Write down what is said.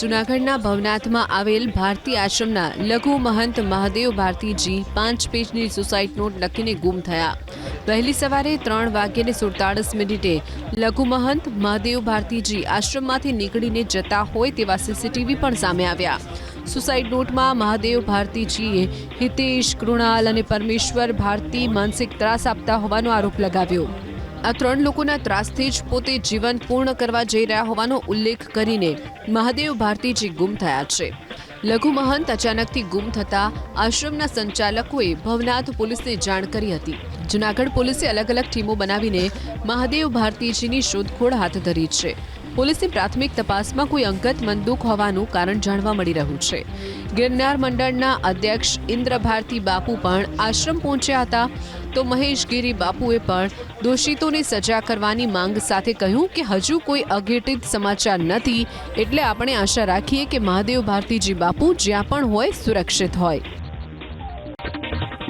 જૂનાગઢના ભવનાથમાં આવેલ ભારતી આશ્રમના લઘુ મહંત મહાદેવ ભારતીજી પાંચ પેજની સુસાઇડ નોટ લખીને ગુમ થયા. વહેલી સવારે ત્રણ વાગ્યે સુડતાળીસ મિનિટે લઘુ મહંત મહાદેવ ભારતીજી આશ્રમમાંથી નીકળીને જતા હોય તેવા સીસીટીવી પણ સામે આવ્યા. સુસાઇડ નોટમાં મહાદેવ ભારતીજીએ હિતેશ, કૃણાલ અને પરમેશ્વર ભારતી માનસિક ત્રાસ આપતા હોવાનો આરોપ લગાવ્યો. આ ત્રણ લોકોના ત્રાસથી જ પોતે જીવન પૂર્ણ કરવા જઈ રહ્યા હોવાનો ઉલ્લેખ કરીને મહાદેવ ભારતીજી ગુમ થયા છે. લઘુ મહંત અચાનકથી ગુમ થતા આશ્રમના સંચાલકોએ ભવનાથ પોલીસને જાણ કરી હતી. જુનાગઢ પોલીસે અલગ અલગ ટીમો બનાવીને મહાદેવ ભારતીજીની શોધખોળ હાથ ધરી છે. પોલીસની પ્રાથમિક તપાસમાં કોઈ અંગત મંદુક હોવાનું કારણ જાણવા મળી રહ્યું છે. ગિરનાર મંડળના અધ્યક્ષ ઇન્દ્ર ભારતી બાપુ પણ આશ્રમ પહોંચ્યા હતા. તો મહેશ ગીરી બાપુએ પણ દોષિતોને સજા કરવાની માંગ સાથે કહ્યું કે હજુ કોઈ અઘટિત સમાચાર નથી, એટલે આપણે આશા રાખીએ કે મહાદેવ ભારતીજી બાપુ જ્યાં પણ હોય સુરક્ષિત હોય.